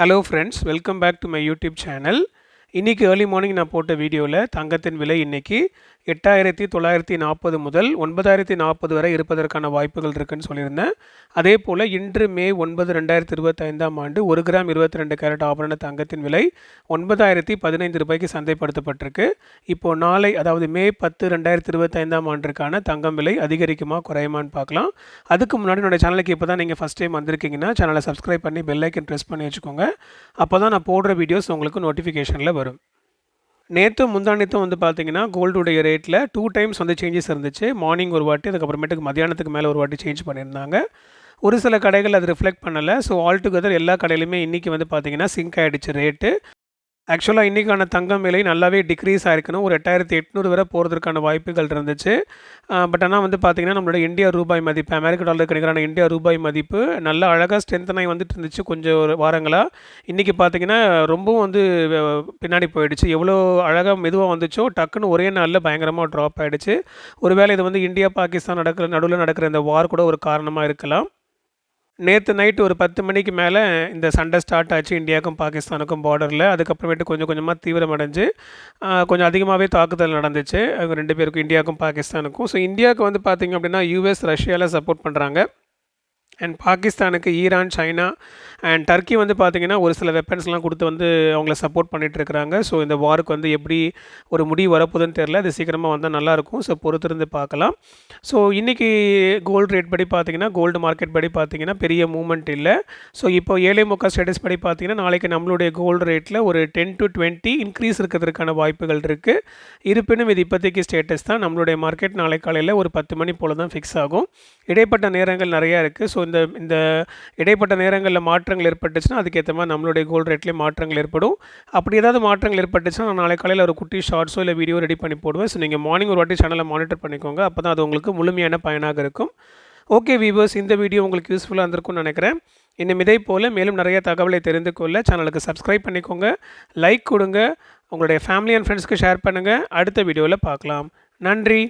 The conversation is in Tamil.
Hello friends welcome back to my YouTube channel இன்றைக்கி ஏர்லி மார்னிங் நான் போட்ட வீடியோவில் தங்கத்தின் விலை இன்றைக்கி எட்டாயிரத்தி தொள்ளாயிரத்தி நாற்பது முதல் ஒன்பதாயிரத்தி நாற்பது வரை இருப்பதற்கான வாய்ப்புகள் இருக்குன்னு சொல்லியிருந்தேன். அதே போல் இன்று மே ஒன்பது ரெண்டாயிரத்தி இருபத்தைந்தாம் ஆண்டு ஒரு கிராம் இருபத்தி ரெண்டு கேரட் ஆபரண தங்கத்தின் விலை ஒன்பதாயிரத்தி பதினைந்து ரூபாய்க்கு சந்தைப்படுத்தப்பட்டிருக்கு. இப்போது நாளை அதாவது மே பத்து ரெண்டாயிரத்தி இருபத்தைந்தாம் ஆண்டிற்கான தங்கம் விலை அதிகரிக்குமா குறையுமான்னு பார்க்கலாம். அதுக்கு முன்னாடி என்னோடய சேனலுக்கு இப்போ தான் நீங்கள் ஃபஸ்ட் டைம் வந்திருக்கீங்கன்னா சேனலை சப்ஸ்கிரைப் பண்ணி பெல்லைக்கன் ப்ரெஸ் பண்ணி வச்சுக்கோங்க. அப்போ தான் நான் போடுற வீடியோஸ் உங்களுக்கு நோட்டிஃபிகேஷனில் வரும். நேற்று முந்தானத்தும் வந்து பார்த்தீங்கன்னா கோல்டுடைய ரேட்டில் டூ டைம்ஸ் வந்து சேஞ்சஸ் இருந்துச்சு. மார்னிங் ஒரு வாட்டி அதுக்கப்புறமேட்டுக்கு மத்தியானத்துக்கு மேலே ஒரு வாட்டி சேஞ்ச் பண்ணியிருந்தாங்க. ஒரு சில கடைகள் அது ரிஃப்ளெக்ட் பண்ணலை. ஸோ ஆல் டுகெதர் எல்லா கடையிலுமே இன்றைக்கி வந்து பார்த்திங்கன்னா சிங்க் ஆகிடுச்சு ரேட்டு ஆக்சுவலாக இன்றைக்கான தங்கம் விலை நல்லாவே டிக்ரீஸ் ஆகிருக்கணும் ஒரு எட்டாயிரத்தி எட்நூறு வரை போகிறதுக்கான வாய்ப்புகள் இருந்துச்சு. பட் ஆனால் வந்து பார்த்திங்கன்னா நம்மளோட இந்தியா ரூபாய் மதிப்பு அமெரிக்க டாலருக்கு நிகரான இந்தியா ரூபாய் மதிப்பு நல்லா அழகாக ஸ்ட்ரென்த்தனாகி வந்துட்டு இருந்துச்சு கொஞ்சம் ஒரு வாரங்களாக இன்றைக்கி பார்த்திங்கன்னா ரொம்பவும் வந்து பின்னாடி போயிடுச்சு. எவ்வளோ அழகாக மெதுவாக வந்துச்சோ டக்குன்னு ஒரே நாளில் பயங்கரமாக ட்ராப் ஆகிடுச்சு ஒருவேளை இது வந்து இந்தியா பாகிஸ்தான் நடக்கிற நடுவில் நடக்கிற இந்த வார் கூட ஒரு காரணமாக இருக்கலாம். நேற்று நைட்டு ஒரு பத்து மணிக்கு மேலே இந்த சண்டை ஸ்டார்ட் ஆச்சு இந்தியாவுக்கும் பாகிஸ்தானுக்கும் பார்டரில் அதுக்கப்புறமேட்டு கொஞ்சம் கொஞ்சமாக தீவிரமடைஞ்சு கொஞ்சம் அதிகமாகவே தாக்குதல் நடந்துச்சு. அவங்க ரெண்டு பேருக்கும் இந்தியாவுக்கும் பாகிஸ்தானுக்கும். ஸோ இந்தியாவுக்கு வந்து பார்த்திங்க அப்படின்னா யூஎஸ் ரஷ்யாவில் சப்போர்ட் பண்ணுறாங்க அண்ட் பாகிஸ்தானுக்கு ஈரான் சைனா அண்ட் டர்க்கி வந்து பார்த்திங்கன்னா ஒரு சில வெப்பன்ஸ்லாம் கொடுத்து வந்து அவங்கள சப்போர்ட் பண்ணிகிட்ருக்குறாங்க ஸோ இந்த வாருக்கு வந்து எப்படி ஒரு முடிவு வரப்போகுதுன்னு தெரில அது சீக்கிரமாக வந்தால் நல்லாயிருக்கும் ஸோ பொறுத்திருந்து பார்க்கலாம். ஸோ இன்றைக்கி கோல்டு ரேட் படி பார்த்திங்கன்னா கோல்டு மார்க்கெட் படி பார்த்திங்கன்னா பெரிய மூமெண்ட் இல்லை. ஸோ இப்போ ஏழை முக்கா ஸ்டேட்டஸ் படி பார்த்திங்கன்னா நாளைக்கு நம்மளுடைய கோல்டு ரேட்டில் ஒரு டென் டு டுவெண்ட்டி இன்க்ரீஸ் இருக்கிறதுக்கான வாய்ப்புகள் இருக்குது இருப்பினும் இது இப்போதைக்கு ஸ்டேட்டஸ் தான். நம்மளுடைய மார்க்கெட் நாளை காலையில் ஒரு பத்து மணி போல் தான் ஃபிக்ஸ் ஆகும். இடைப்பட்ட நேரங்கள் நிறையா இருக்குது ஸோ இந்த இந்த இடைப்பட்ட நேரங்களில் மாற்றங்கள் ஏற்பட்டுச்சுன்னா அதுக்கேற்ற மாதிரி நம்மளுடைய கோல்டு ரேட்லேயும் மாற்றங்கள் ஏற்படும். அப்படி ஏதாவது மாற்றங்கள் ஏற்பட்டுச்சுன்னா நான் நாளை காலையில் ஒரு குட்டி ஷார்ட்ஸோ இல்லை வீடியோ ரெடி பண்ணி போடுவேன். ஸோ நீங்கள் மார்னிங் ஒரு வாட்டி சேனலை மானிட்டர் பண்ணிக்கோங்க. அப்போ தான் அது உங்களுக்கு முழுமையான பயனாக இருக்கும். ஓகே வீவர்ஸ் இந்த வீடியோ உங்களுக்கு யூஸ்ஃபுல்லாக இருந்திருக்கும்னு நினைக்கிறேன். இன்னும் இதே போல் மேலும் நிறைய தகவலை தெரிந்து கொள்ள சேனலுக்கு சப்ஸ்கிரைப் பண்ணிக்கோங்க. லைக் கொடுங்க. உங்களுடைய ஃபேமிலி அண்ட் ஃப்ரெண்ட்ஸ்க்கு ஷேர் பண்ணுங்கள் அடுத்த வீடியோவில் பார்க்கலாம். நன்றி.